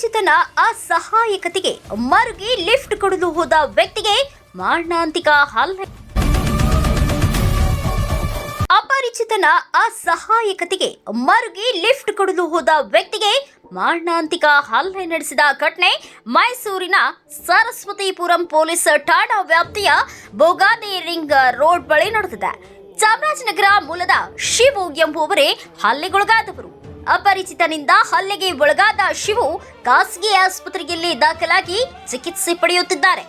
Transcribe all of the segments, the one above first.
ಅಪರಿಚಿತನ ಅಸಹಾಯಕತೆಗೆ ಮರುಗಿ lift ಕೊಡಲು ಹೋದ ವ್ಯಕ್ತಿಗೆ ಮಾರಣಾಂತಿಕ ಹಲ್ಲೆ. ಅಪರಿಚಿತನ ಅಸಹಾಯಕತೆಗೆ ಮರುಗಿ ಲಿಫ್ಟ್ ಕೊಡಲು ಹೋದ ವ್ಯಕ್ತಿಗೆ ಮಾರಣಾಂತಿಕ ಹಲ್ಲೆ ನಡೆಸಿದ ಘಟನೆ ಮೈಸೂರಿನ ಸರಸ್ವತಿಪುರಂ ಪೊಲೀಸ್ ಠಾಣಾ ವ್ಯಾಪ್ತಿಯ ಬೊಗಾದಿ ರಿಂಗ್ ರೋಡ್ ಬಳಿ ನಡೆದಿದೆ. ಚಾಮರಾಜನಗರ ಮೂಲದ ಶಿವು ಎಂಬುವರೇ ಹಲ್ಲೆಗೊಳಗಾದವರು. ಅಪರಿಚಿತನಿಂದ ಹಲ್ಲೆಗೆ ಒಳಗಾದ ಶಿವು ಖಾಸಗಿ ಆಸ್ಪತ್ರೆಯಲ್ಲಿ ದಾಖಲಾಗಿ ಚಿಕಿತ್ಸೆ ಪಡೆಯುತ್ತಿದ್ದಾರೆ.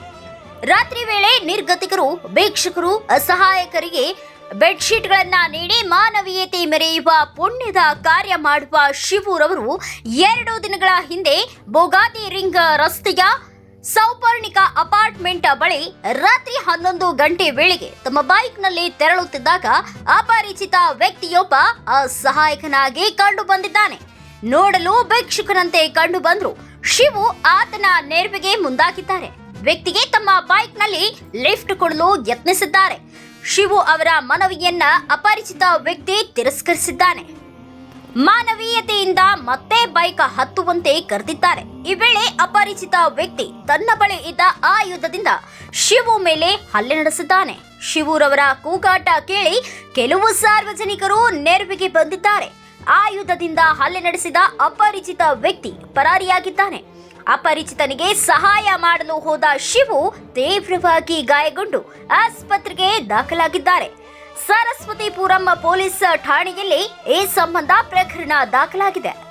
ರಾತ್ರಿ ವೇಳೆ ನಿರ್ಗತಿಕರು ಭಿಕ್ಷುಕರು ಅಸಹಾಯಕರಿಗೆ ಬೆಡ್ಶೀಟ್ಗಳನ್ನು ನೀಡಿ ಮಾನವೀಯತೆ ಮೆರೆಯುವ ಪುಣ್ಯದ ಕಾರ್ಯ ಮಾಡುವ ಶಿವೂರವರು ಎರಡು ದಿನಗಳ ಹಿಂದೆ ಬೋಗಾದಿ ರಿಂಗ್ ರಸ್ತೆಯ ಸೌಪರ್ಣಿಕ ಅಪಾರ್ಟ್ಮೆಂಟ್ ಬಳಿ ರಾತ್ರಿ ಹನ್ನೊಂದು ಗಂಟೆ ವೇಳೆಗೆ ತಮ್ಮ ಬೈಕ್ನಲ್ಲಿ ತೆರಳುತ್ತಿದ್ದಾಗ ಅಪರಿಚಿತ ವ್ಯಕ್ತಿಯೊಬ್ಬ ಅಸಹಾಯಕನಾಗಿ ಕಂಡು ಬಂದಿದ್ದಾನೆ. ನೋಡಲು ಭಿಕ್ಷುಕನಂತೆ ಕಂಡು ಬಂದ್ರು. ಶಿವು ಆತನ ನೆರವಿಗೆ ಮುಂದಾಗಿದ್ದಾರೆ. ವ್ಯಕ್ತಿಗೆ ತಮ್ಮ ಬೈಕ್ನಲ್ಲಿ ಲಿಫ್ಟ್ ಕೊಡಲು ಯತ್ನಿಸಿದ್ದಾರೆ. ಶಿವು ಅವರ ಮನವಿಯನ್ನ ಅಪರಿಚಿತ ವ್ಯಕ್ತಿ ತಿರಸ್ಕರಿಸಿದ್ದಾನೆ. ಮಾನವೀಯತೆಯಿಂದ ಮತ್ತೆ ಬೈಕ್ ಹತ್ತುವಂತೆ ಕರೆದಿದ್ದಾರೆ. ಈ ವೇಳೆ ಅಪರಿಚಿತ ವ್ಯಕ್ತಿ ತನ್ನ ಬಳಿ ಇದ್ದ ಆಯುಧದಿಂದ ಶಿವು ಮೇಲೆ ಹಲ್ಲೆ ನಡೆಸಿದ್ದಾನೆ. ಶಿವೂರವರ ಕೂಗಾಟ ಕೇಳಿ ಕೆಲವು ಸಾರ್ವಜನಿಕರು ನೆರವಿಗೆ ಬಂದಿದ್ದಾರೆ. ಆಯುಧದಿಂದ ಹಲ್ಲೆ ನಡೆಸಿದ ಅಪರಿಚಿತ ವ್ಯಕ್ತಿ ಪರಾರಿಯಾಗಿದ್ದಾನೆ. ಅಪರಿಚಿತನಿಗೆ ಸಹಾಯ ಮಾಡಲು ಹೋದ ಶಿವು ತೀವ್ರವಾಗಿ ಗಾಯಗೊಂಡು ಆಸ್ಪತ್ರೆಗೆ ದಾಖಲಾಗಿದ್ದಾರೆ. ಸರಸ್ವತಿಪುರಂ ಪೊಲೀಸ್ ಠಾಣೆಯಲ್ಲಿ ಈ ಸಂಬಂಧ ಪ್ರಕರಣ ದಾಖಲಾಗಿದೆ.